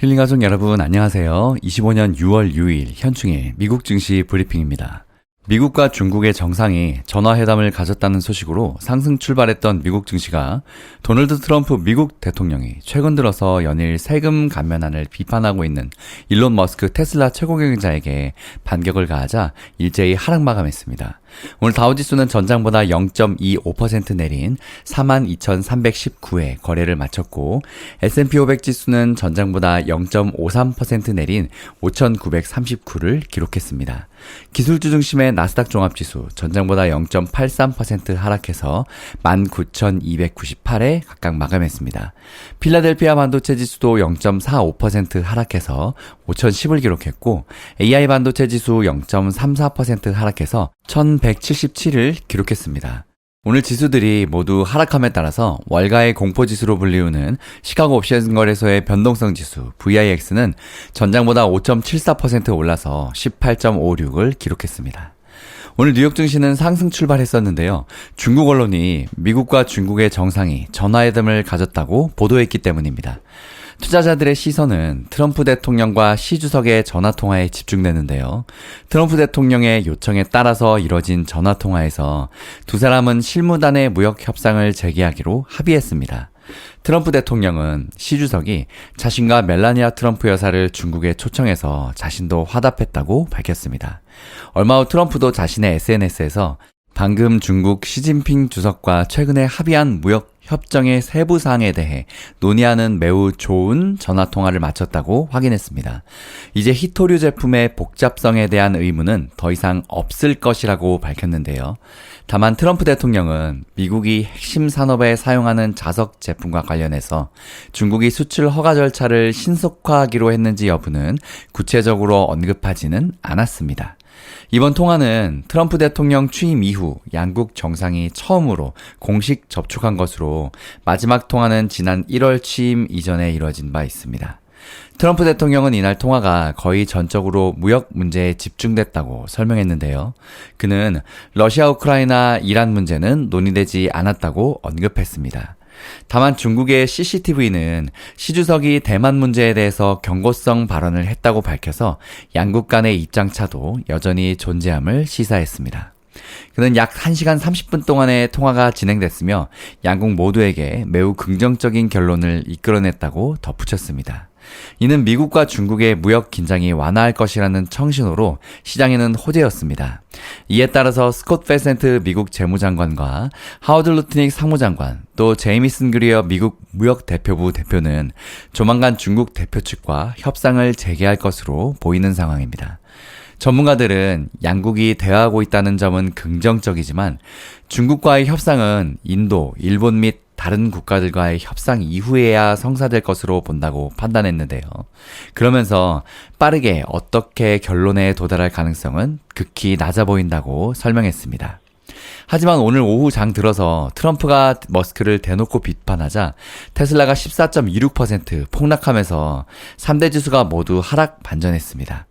힐링 가족 여러분 안녕하세요. 25년 6월 6일 현충일 미국 증시 브리핑입니다. 미국과 중국의 정상이 전화회담을 가졌다는 소식으로 상승 출발했던 미국 증시가 도널드 트럼프 미국 대통령이 최근 들어서 연일 세금 감면안을 비판하고 있는 일론 머스크 테슬라 최고 경영자에게 반격을 가하자 일제히 하락 마감했습니다. 오늘 다우지수는 전장보다 0.25% 내린 42,319에 거래를 마쳤고 S&P 500 지수는 전장보다 0.53% 내린 5,939를 기록했습니다. 기술주 중심의 나스닥 종합지수 전장보다 0.83% 하락해서 19,298에 각각 마감했습니다. 필라델피아 반도체 지수도 0.45% 하락해서 5,010을 기록했고 AI 반도체 지수 0.34% 하락해서 1,177을 기록했습니다. 오늘 지수들이 모두 하락함에 따라서 월가의 공포지수로 불리우는 시카고 옵션 거래소의 변동성 지수 VIX는 전장보다 5.74% 올라서 18.56을 기록했습니다. 오늘 뉴욕 증시는 상승 출발했었는데요. 중국 언론이 미국과 중국의 정상이 전화회담을 가졌다고 보도했기 때문입니다. 투자자들의 시선은 트럼프 대통령과 시 주석의 전화 통화에 집중되는데요. 트럼프 대통령의 요청에 따라서 이뤄진 전화 통화에서 두 사람은 실무단의 무역 협상을 재개하기로 합의했습니다. 트럼프 대통령은 시 주석이 자신과 멜라니아 트럼프 여사를 중국에 초청해서 자신도 화답했다고 밝혔습니다. 얼마 후 트럼프도 자신의 SNS에서 방금 중국 시진핑 주석과 최근에 합의한 무역 협정의 세부 사항에 대해 논의하는 매우 좋은 전화 통화를 마쳤다고 확인했습니다. 이제 히토류 제품의 복잡성에 대한 의무는 더 이상 없을 것이라고 밝혔는데요. 다만 트럼프 대통령은 미국이 핵심 산업에 사용하는 자석 제품과 관련해서 중국이 수출 허가 절차를 신속화하기로 했는지 여부는 구체적으로 언급하지는 않았습니다. 이번 통화는 트럼프 대통령 취임 이후 양국 정상이 처음으로 공식 접촉한 것으로 마지막 통화는 지난 1월 취임 이전에 이뤄진 바 있습니다. 트럼프 대통령은 이날 통화가 거의 전적으로 무역 문제에 집중됐다고 설명했는데요. 그는 러시아, 우크라이나, 이란 문제는 논의되지 않았다고 언급했습니다. 다만 중국의 CCTV는 시주석이 대만 문제에 대해서 경고성 발언을 했다고 밝혀서 양국 간의 입장차도 여전히 존재함을 시사했습니다. 그는 약 1시간 30분 동안의 통화가 진행됐으며 양국 모두에게 매우 긍정적인 결론을 이끌어냈다고 덧붙였습니다. 이는 미국과 중국의 무역 긴장이 완화할 것이라는 청신호로 시장에는 호재였습니다. 이에 따라서 스콧 페센트 미국 재무장관과 하워드 루트닉 상무장관, 또 제이미슨 그리어 미국 무역 대표부 대표는 조만간 중국 대표 측과 협상을 재개할 것으로 보이는 상황입니다. 전문가들은 양국이 대화하고 있다는 점은 긍정적이지만 중국과의 협상은 인도, 일본 및 다른 국가들과의 협상 이후에야 성사될 것으로 본다고 판단했는데요. 그러면서 빠르게 어떻게 결론에 도달할 가능성은 극히 낮아 보인다고 설명했습니다. 하지만 오늘 오후 장 들어서 트럼프가 머스크를 대놓고 비판하자 테슬라가 14.26% 폭락하면서 3대 지수가 모두 하락 반전했습니다.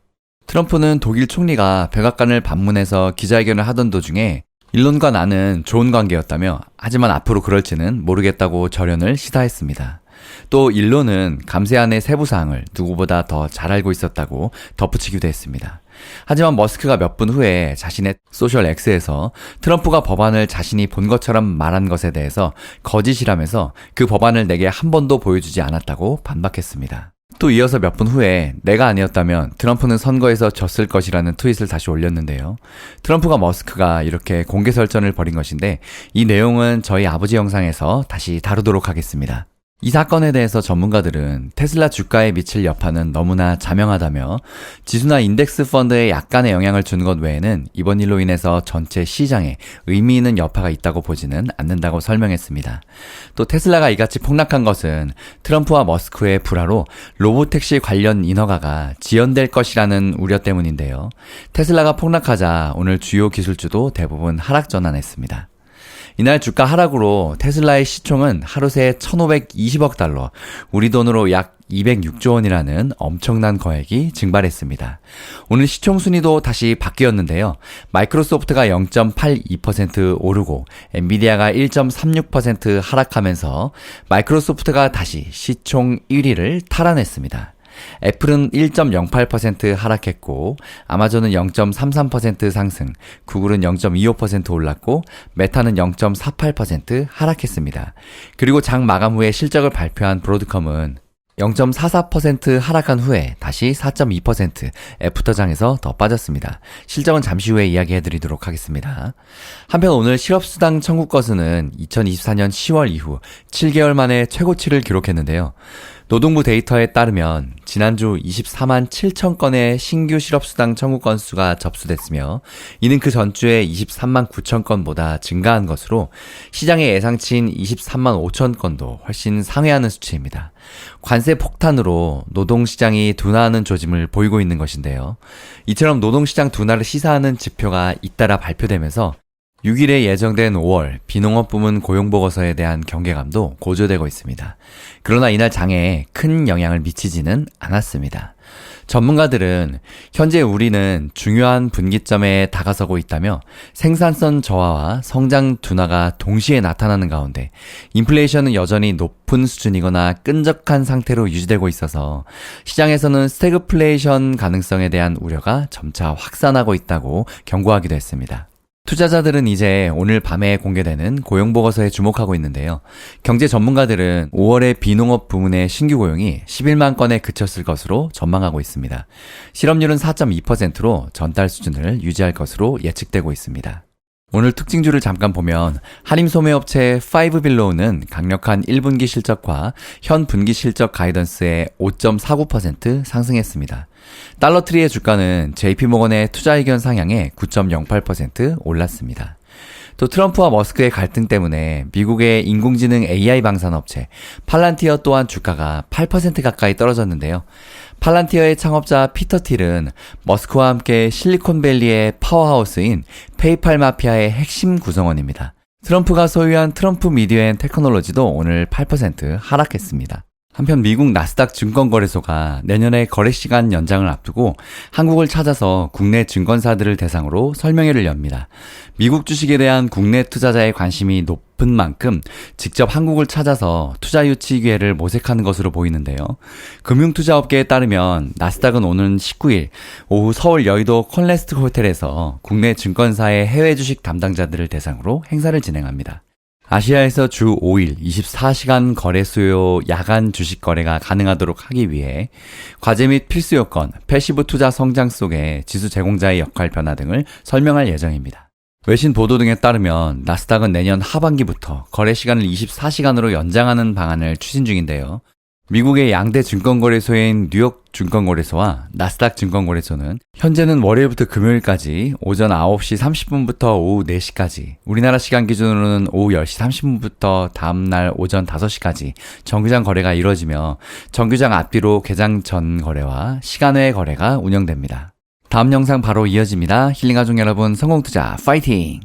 트럼프는 독일 총리가 백악관을 방문해서 기자회견을 하던 도중에 일론과 나는 좋은 관계였다며 하지만 앞으로 그럴지는 모르겠다고 절연을 시사했습니다. 또 일론은 감세안의 세부 사항을 누구보다 더 잘 알고 있었다고 덧붙이기도 했습니다. 하지만 머스크가 몇 분 후에 자신의 소셜 X에서 트럼프가 법안을 자신이 본 것처럼 말한 것에 대해서 거짓이라면서 그 법안을 내게 한 번도 보여주지 않았다고 반박했습니다. 또 이어서 몇 분 후에 내가 아니었다면 트럼프는 선거에서 졌을 것이라는 트윗을 다시 올렸는데요. 트럼프가 머스크가 이렇게 공개 설전을 벌인 것인데 이 내용은 저희 아버지 영상에서 다시 다루도록 하겠습니다. 이 사건에 대해서 전문가들은 테슬라 주가에 미칠 여파는 너무나 자명하다며 지수나 인덱스 펀드에 약간의 영향을 주는 것 외에는 이번 일로 인해서 전체 시장에 의미 있는 여파가 있다고 보지는 않는다고 설명했습니다. 또 테슬라가 이같이 폭락한 것은 트럼프와 머스크의 불화로 로보택시 관련 인허가가 지연될 것이라는 우려 때문인데요. 테슬라가 폭락하자 오늘 주요 기술주도 대부분 하락 전환했습니다. 이날 주가 하락으로 테슬라의 시총은 하루 새 1,520억 달러, 우리 돈으로 약 206조 원이라는 엄청난 거액이 증발했습니다. 오늘 시총 순위도 다시 바뀌었는데요. 마이크로소프트가 0.82% 오르고 엔비디아가 1.36% 하락하면서 마이크로소프트가 다시 시총 1위를 탈환했습니다. 애플은 1.08% 하락했고, 아마존은 0.33% 상승, 구글은 0.25% 올랐고, 메타는 0.48% 하락했습니다. 그리고 장 마감 후에 실적을 발표한 브로드컴은 0.44% 하락한 후에 다시 4.2% 애프터장에서 더 빠졌습니다. 실적은 잠시 후에 이야기해 드리도록 하겠습니다. 한편 오늘 실업수당 청구 건수는 2024년 10월 이후 7개월 만에 최고치를 기록했는데요. 노동부 데이터에 따르면 지난주 24만 7천 건의 신규 실업수당 청구 건수가 접수됐으며 이는 그 전주에 23만 9천 건보다 증가한 것으로 시장의 예상치인 23만 5천 건도 훨씬 상회하는 수치입니다. 관세 폭탄으로 노동시장이 둔화하는 조짐을 보이고 있는 것인데요. 이처럼 노동시장 둔화를 시사하는 지표가 잇따라 발표되면서 6일에 예정된 5월 비농업 부문 고용보고서에 대한 경계감도 고조되고 있습니다. 그러나 이날 장에 큰 영향을 미치지는 않았습니다. 전문가들은 현재 우리는 중요한 분기점에 다가서고 있다며 생산성 저하와 성장 둔화가 동시에 나타나는 가운데 인플레이션은 여전히 높은 수준이거나 끈적한 상태로 유지되고 있어서 시장에서는 스태그플레이션 가능성에 대한 우려가 점차 확산하고 있다고 경고하기도 했습니다. 투자자들은 이제 오늘 밤에 공개되는 고용보고서에 주목하고 있는데요. 경제 전문가들은 5월의 비농업 부문의 신규 고용이 11만 건에 그쳤을 것으로 전망하고 있습니다. 실업률은 4.2%로 전달 수준을 유지할 것으로 예측되고 있습니다. 오늘 특징주를 잠깐 보면 한림 소매업체 5빌로우는 강력한 1분기 실적과 현 분기 실적 가이던스에 5.49% 상승했습니다. 달러트리의 주가는 JP모건의 투자 의견 상향에 9.08% 올랐습니다. 또 트럼프와 머스크의 갈등 때문에 미국의 인공지능 AI 방산업체 팔란티어 또한 주가가 8% 가까이 떨어졌는데요. 팔란티어의 창업자 피터 틸은 머스크와 함께 실리콘밸리의 파워하우스인 페이팔 마피아의 핵심 구성원입니다. 트럼프가 소유한 트럼프 미디어 앤 테크놀로지도 오늘 8% 하락했습니다. 한편 미국 나스닥 증권거래소가 내년에 거래 시간 연장을 앞두고 한국을 찾아서 국내 증권사들을 대상으로 설명회를 엽니다. 미국 주식에 대한 국내 투자자의 관심이 높은 만큼 직접 한국을 찾아서 투자 유치 기회를 모색하는 것으로 보이는데요. 금융투자업계에 따르면 나스닥은 오는 19일 오후 서울 여의도 콘레스트 호텔에서 국내 증권사의 해외 주식 담당자들을 대상으로 행사를 진행합니다. 아시아에서 주 5일 24시간 거래 수요 야간 주식 거래가 가능하도록 하기 위해 과제 및 필수 요건, 패시브 투자 성장 속에 지수 제공자의 역할 변화 등을 설명할 예정입니다. 외신 보도 등에 따르면 나스닥은 내년 하반기부터 거래 시간을 24시간으로 연장하는 방안을 추진 중인데요. 미국의 양대 증권거래소인 뉴욕 증권거래소와 나스닥 증권거래소는 현재는 월요일부터 금요일까지 오전 9시 30분부터 오후 4시까지, 우리나라 시간 기준으로는 오후 10시 30분부터 다음날 오전 5시까지 정규장 거래가 이루어지며 정규장 앞뒤로 개장 전 거래와 시간 외 거래가 운영됩니다. 다음 영상 바로 이어집니다. 힐링가족 여러분 성공투자 파이팅!